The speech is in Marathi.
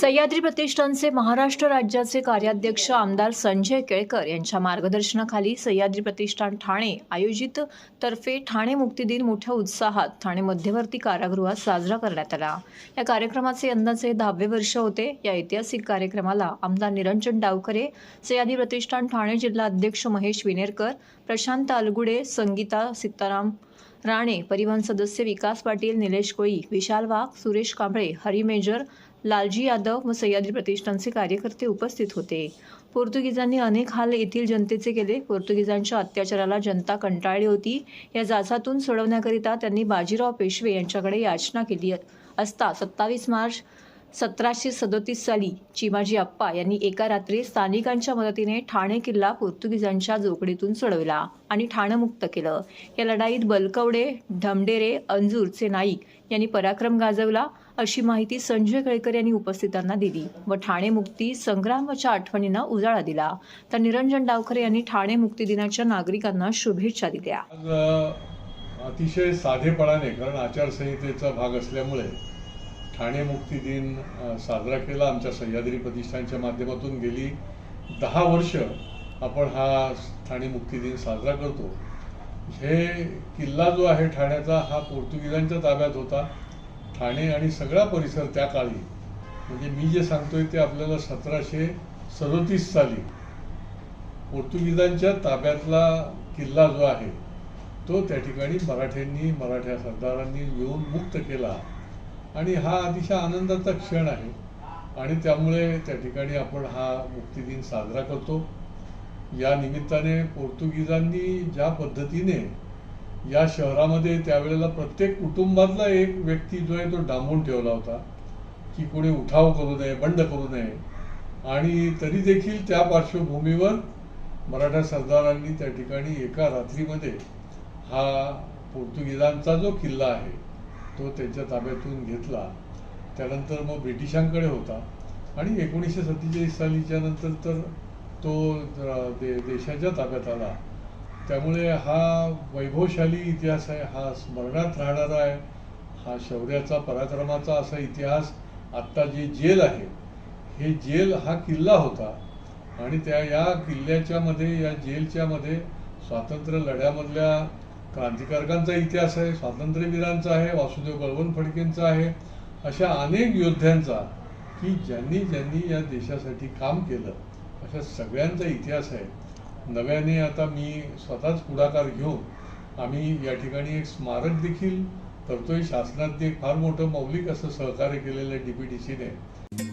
सह्याद्री प्रतिष्ठानचे महाराष्ट्र राज्याचे कार्याध्यक्ष आमदार संजय केळकर यांच्या मार्गदर्शनाखाली सह्याद्री प्रतिष्ठान ठाणे आयोजित तर्फे ठाणे मुक्ती दिन मोठ्या उत्साहात ठाणे मध्यवर्ती कारागृहात साजरा करण्यात आला. या कार्यक्रमाचे यंदाचे दहावे वर्ष होते. या ऐतिहासिक कार्यक्रमाला आमदार निरंजन डावकरे सह्याद्री प्रतिष्ठान ठाणे जिल्हा अध्यक्ष महेश विनेरकर प्रशांत अलगुडे संगीता सीताराम राणे परिवहन सदस्य विकास पाटील निलेश कोळी विशाल वाघ सुरेश कांबळे हरी मेजर लालजी यादव व सह्याद्री प्रतिष्ठानचे कार्यकर्ते उपस्थित होते. पोर्तुगीजांनी अनेक हाल येथील जनतेचे केले. पोर्तुगीजांच्या अत्याचाराला जनता कंटाळली होती. या जाचातून सोडवण्याकरिता त्यांनी बाजीराव पेशवे यांच्याकडे याचना केली असता सत्तावीस मार्च सतराशे सदोतीस साली चिमाजी अप्पा यांनी एका रात्री स्थानिकांच्या मदतीने ठाणे किल्ला पोर्तुगीजांच्या जोकडीतून सोडवला आणि ठाणमुक्त केलं. या लढाईत बलकवडे ढमडेरे अंजूरचे नाईक यांनी पराक्रम गाजवला अशी माहिती संजय केळकर यांनी उपस्थितांना दिली व ठाणे मुक्ती संग्रामाच्या आठवणींना उजाळा दिला. तर निरंजन डावखरे यांनी ठाणे मुक्ती दिनाच्या नागरिकांना शुभेच्छा दिल्या. अतिशय साधेपणाने कारण आचारसंहितेचा भाग असल्यामुळे ठाणे मुक्ती दिन साजरा केला. आमच्या सह्याद्री प्रतिष्ठानच्या माध्यमातून गेली. दहा वर्ष आपण हा ठाणे मुक्ती दिन साजरा करतो. हे किल्ला जो आहे ठाण्याचा हा पोर्तुगीजांच्या ताब्यात होता. ठाणे आणि सगळा परिसर त्या काळी. म्हणजे मी जे सांगतोय ते आपल्याला सतराशे सदोतीस साली पोर्तुगीजांच्या ताब्यातला किल्ला जो आहे तो त्या ठिकाणी मराठ्यांनी मराठ्या सरदारांनी येऊन मुक्त केला. आणि हा अतिशय आनंदाचा क्षण आहे. आणि त्यामुळे त्या ठिकाणी आपण हा मुक्ती दिन साजरा करतो. या निमित्ताने पोर्तुगीजांनी ज्या पद्धतीने या शहरामध्ये त्यावेळेला प्रत्येक कुटुंबातला एक व्यक्ती जो आहे तो डांबून ठेवला होता की कोणी उठाव करू नये बंड करू नये. आणि तरी देखील त्या पार्श्वभूमीवर मराठा सरदारांनी त्या ठिकाणी एका रात्रीमध्ये हा पोर्तुगीजांचा जो किल्ला आहे तो त्यांच्या ताब्यातून घेतला. त्यानंतर मग ब्रिटिशांकडे होता. आणि एकोणीसशे सत्तेचाळीस सालीच्या नंतर तर तो दे देशाच्या ताब्यात आला. त्यामुळे हा वैभवशाली इतिहास आहे हा स्मरणात राहणारा आहे हा शौर्याचा पराक्रमाचा असा इतिहास आत्ता जे जेल आहे हे जेल हा किल्ला होता. आणि त्या या किल्ल्याच्या मध्ये या जेलच्या मध्ये स्वातंत्र्य लढ्यामधल्या क्रांतिकारकांचा इतिहास आहे स्वातंत्र्यवीरांचा आहे वासुदेव बळवंत फडकेंचा आहे अशा अनेक योद्ध्यांचा की ज्यांनी ज्यांनी या देशासाठी काम केलं अशा सगळ्यांचा इतिहास आहे. नव्याने आता मी स्वतःच पुढाकार घेऊन आम्ही या ठिकाणी एक स्मारक देखील करतोय शासनात एक फार मोठं मौलिक असं सहकार्य केलेलं आहे डी पी डी सीने